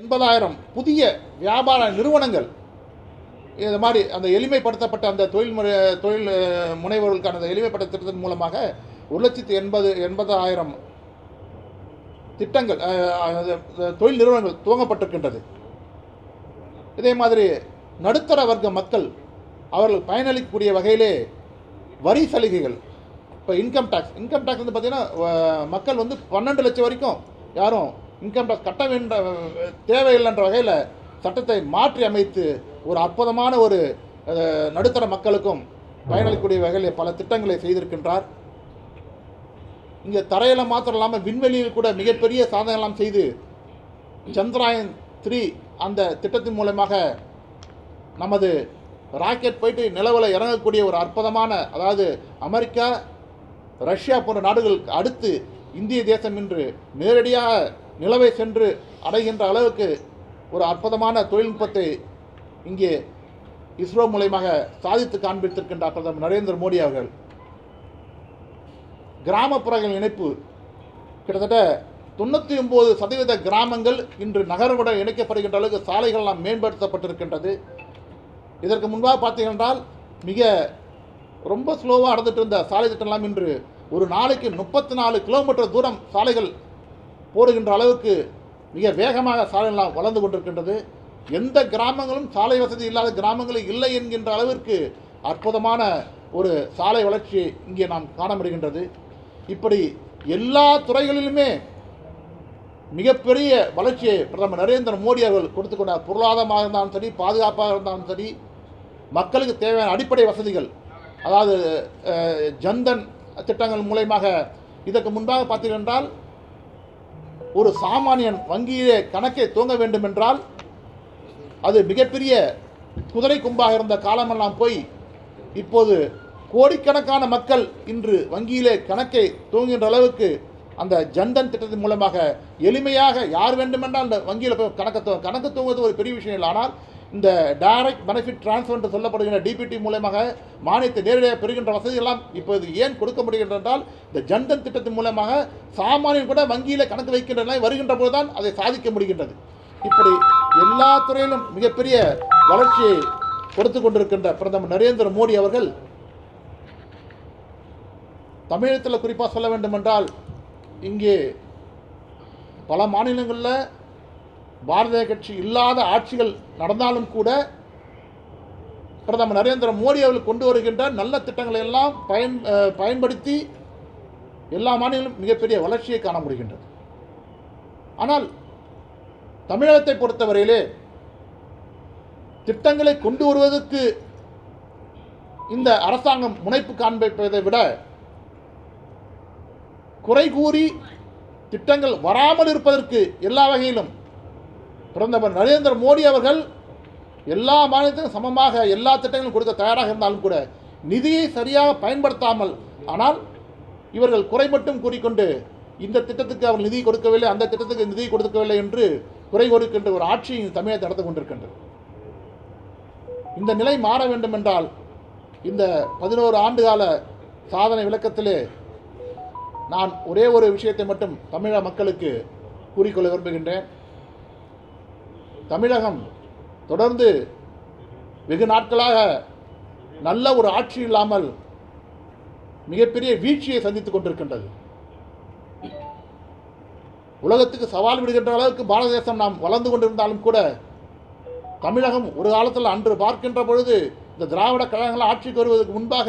எண்பதாயிரம் புதிய வியாபார நிறுவனங்கள். இது மாதிரி அந்த எளிமைப்படுத்தப்பட்ட அந்த தொழில் முறை தொழில் முனைவர்களுக்கான அந்த எளிமைப்படுத்த திட்டத்தின் மூலமாக ஒரு லட்சத்தி எண்பது எண்பதாயிரம் திட்டங்கள் தொழில் நிறுவனங்கள் துவங்கப்பட்டிருக்கின்றது. இதே மாதிரி நடுத்தர வர்க்க மக்கள் அவர்கள் பயனளிக்கக்கூடிய வகையிலே வரி சலுகைகள். இப்போ இன்கம் டேக்ஸ் இன்கம் டேக்ஸ் வந்து பார்த்திங்கன்னா மக்கள் வந்து பன்னெண்டு லட்சம் வரைக்கும் யாரும் இன்கம் டேக்ஸ் கட்ட வேண்ட தேவையில்லைன்ற வகையில் சட்டத்தை மாற்றி அமைத்து ஒரு அற்புதமான ஒரு நடுத்தர மக்களுக்கும் பயனளிக்கக்கூடிய வகையில் பல திட்டங்களை செய்திருக்கின்றார். இங்கே தரையில் மாத்திரம் இல்லாமல் விண்வெளியில் கூட மிகப்பெரிய சாதனைலாம் செய்து சந்திராயன் த்ரீ அந்த திட்டத்தின் மூலமாக நமது ராக்கெட் போயிட்டு நிலவில் இறங்கக்கூடிய ஒரு அற்புதமான அதாவது அமெரிக்கா ரஷ்யா போன்ற நாடுகளுக்கு அடுத்து இந்திய தேசம் இன்று நேரடியாக நிலவை சென்று அடைகின்ற அளவுக்கு ஒரு அற்புதமான தொழில்நுட்பத்தை இங்கே இஸ்ரோ மூலயமாக சாதித்து காண்பித்திருக்கின்றார் பிரதமர் நரேந்திர மோடி அவர்கள். கிராமப்புறங்கள் இணைப்பு கிட்டத்தட்ட தொண்ணூற்றி ஒம்பது சதவீத கிராமங்கள் இன்று நகரவுடன் இணைக்கப்படுகின்ற அளவுக்கு சாலைகள்லாம் மேம்படுத்தப்பட்டிருக்கின்றது. இதற்கு முன்பாக பார்த்தீங்கன்றால் மிக ரொம்ப ஸ்லோவாக நடந்துட்டு இருந்த சாலை திட்டம்லாம் இன்று ஒரு நாளைக்கு முப்பத்தி நாலு கிலோமீட்டர் தூரம் சாலைகள் போடுகின்ற அளவுக்கு மிக வேகமாக சாலைகள்லாம் வளர்ந்து கொண்டிருக்கின்றது. எந்த கிராமங்களும் சாலை வசதி இல்லாத கிராமங்களில் இல்லை என்கின்ற அளவிற்கு அற்புதமான ஒரு சாலை வளர்ச்சி இங்கே நாம் காண முடிகின்றது இப்படி எல்லா துறைகளிலுமே மிகப்பெரிய வளர்ச்சியை பிரதமர் நரேந்திர மோடி அவர்கள் கொடுத்து கொண்டார் பொருளாதாரமாக இருந்தாலும் சரி பாதுகாப்பாக இருந்தாலும் சரி மக்களுக்கு தேவையான அடிப்படை வசதிகள் அதாவது ஜன்தன் திட்டங்கள் மூலயமாக இதற்கு முன்பாக பார்த்தீர்கள் என்றால் ஒரு சாமானியன் வங்கியிலே கணக்கை துவங்க வேண்டுமென்றால் அது மிகப்பெரிய குதிரை கும்பாக இருந்த காலமெல்லாம் போய் இப்போது கோடிக்கணக்கான மக்கள் இன்று வங்கியிலே கணக்கை துவங்குகின்ற அளவுக்கு அந்த ஜன்தன் திட்டத்தின் மூலமாக எளிமையாக யார் வேண்டுமென்றால் அந்த வங்கியில் போய் கணக்கு கணக்கு தூங்குவது ஒரு பெரிய விஷயம் இல்லை. ஆனால் இந்த டைரக்ட் பெனிஃபிட் ட்ரான்ஸ்ஃபர் என்று சொல்லப்படுகிற டிபிடி மூலமாக மானியத்தை நேரடியாக பெறுகின்ற வசதியெல்லாம் இப்போது ஏன் கொடுக்க முடிகின்றது என்றால் இந்த ஜன்தன் திட்டத்தின் மூலமாக சாமானியன் கூட வங்கியில் கணக்கு வைக்கின்ற நிலை வருகின்ற போதுதான் அதை சாதிக்க முடிகின்றது. இப்படி எல்லா துறையிலும் மிகப்பெரிய வளர்ச்சியை கொடுத்து கொண்டிருக்கின்ற பிரதமர் நரேந்திர மோடி அவர்கள் தமிழகத்தில் குறிப்பாக சொல்ல வேண்டுமென்றால் இங்கே பல மாநிலங்களில் பாரதிய கட்சி இல்லாத ஆட்சிகள் நடந்தாலும் கூட பிரதமர் நரேந்திர மோடி அவர்கள் கொண்டு வருகின்ற நல்ல திட்டங்களை எல்லாம் பயன் பயன்படுத்தி எல்லா மாநிலங்களும் மிகப்பெரிய வளர்ச்சியை காண முடிகின்றது. ஆனால் தமிழகத்தை பொறுத்தவரையிலே திட்டங்களை கொண்டு வருவதற்கு இந்த அரசாங்கம் முனைப்பு காண்பிப்பதை விட குறை கூறி திட்டங்கள் வராமல் இருப்பதற்கு எல்லா வகையிலும் பிரதமர் நரேந்திர மோடி அவர்கள் எல்லா மாநிலத்திலும் சமமாக எல்லா திட்டங்களும் கொடுக்க தயாராக இருந்தாலும் கூட நிதியை சரியாக பயன்படுத்தாமல் ஆனால் இவர்கள் குறை மட்டும் கூறிக்கொண்டு இந்த திட்டத்துக்கு அவர் நிதி கொடுக்கவில்லை அந்த திட்டத்துக்கு நிதி கொடுக்கவில்லை என்று குறை கொடுக்கின்ற ஒரு ஆட்சி தமிழகத்தை நடந்து கொண்டிருக்கின்றது. இந்த நிலை மாற வேண்டும் என்றால் இந்த பதினோரு ஆண்டுகால சாதனை விளக்கத்திலே நான் ஒரே ஒரு விஷயத்தை மட்டும் தமிழக மக்களுக்கு கூறிக்கொள்ள விரும்புகின்றேன். தமிழகம் தொடர்ந்து வெகு நாட்களாக நல்ல ஒரு ஆட்சி இல்லாமல் மிகப்பெரிய வீழ்ச்சியை சந்தித்துக் கொண்டிருக்கின்றது. உலகத்துக்கு சவால் விடுகின்ற அளவுக்கு பாரத தேசம் நாம் வளர்ந்து கொண்டிருந்தாலும் கூட தமிழகம் ஒரு காலத்தில் அன்று பார்க்கின்ற பொழுது இந்த திராவிட கழகங்கள் ஆட்சிக்கு வருவதற்கு முன்பாக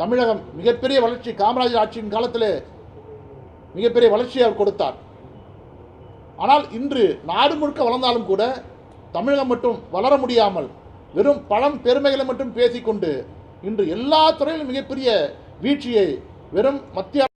தமிழகம் மிகப்பெரிய வளர்ச்சி காமராஜர் ஆட்சியின் காலத்திலே மிகப்பெரிய வளர்ச்சியை அவர் கொடுத்தார். ஆனால் இன்று நாடு முழுக்க வளர்ந்தாலும் கூட தமிழகம் மட்டும் வளர முடியாமல் வெறும் பழம் பெருமைகளை மட்டும் பேசிக்கொண்டு இன்று எல்லா துறையிலும் மிகப்பெரிய வீழ்ச்சியை வெறும் மத்திய